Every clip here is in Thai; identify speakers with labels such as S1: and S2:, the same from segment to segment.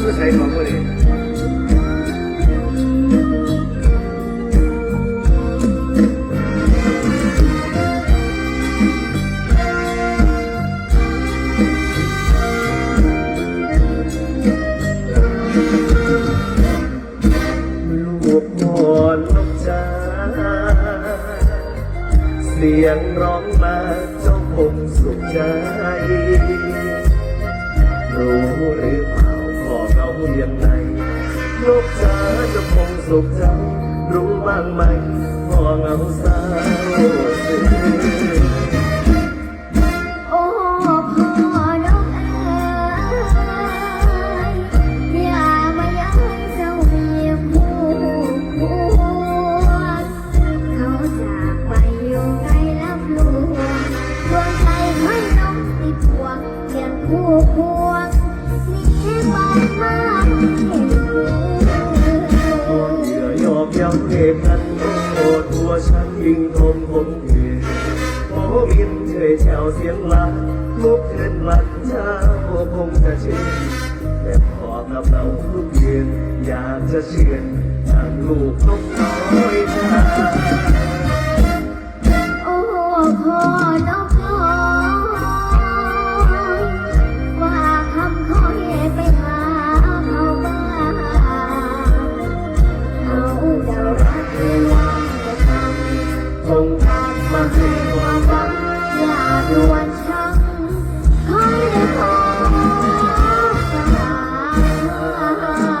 S1: คือใส่ของมือนี่ลูกพ่อนกจ้าเสียงร้องมาเจ้าคงสุขใจรู้หรือเปล่า ยังไงลูกจ๋าจะคงสุขใจรู้บ้างไหมพอเหงาเศร้า
S2: โอ้พ่อนกเอ๋ยอย่ามาย้ายเจ้าเมียคู่ควรเขาจากไปอยู่ไกลลับลวงดวงใจให้น้องติดห่วงเพียงคู่ค
S1: ยิงทมผมเหนื่อโอ้มินเฉยแถวเสียงลาลุกขึ้นวันเช้าคงจะเชื่อแต่ขอกับเราทุกเย็นอยากจะเชื่อทางลูกนกน้อย
S2: Uh-huh.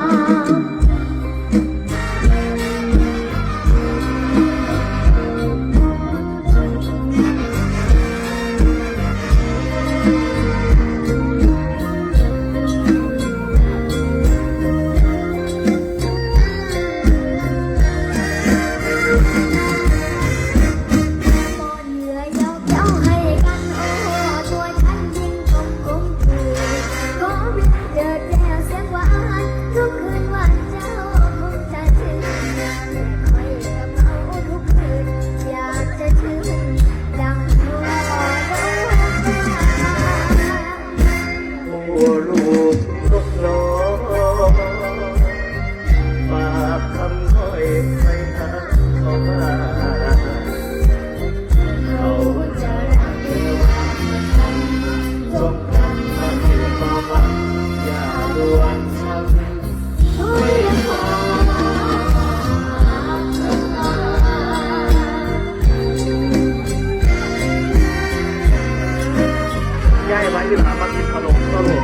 S1: ย้ายไว้ที่หามากินขนมก็ลูก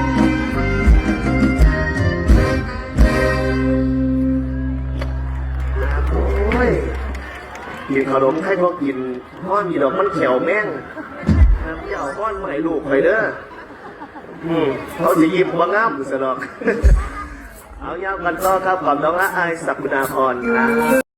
S1: โอ้ยกินขนมให้ก็กินพ่อมีดอกมันแขวแม่งน้ำเจ้าก้อนใหม่ลูกไปเด้ออืมเขาจะยิ้มว่างามสนอก เอายาวกันต่อครับขอบน้องละอายสักกุณาพรครับ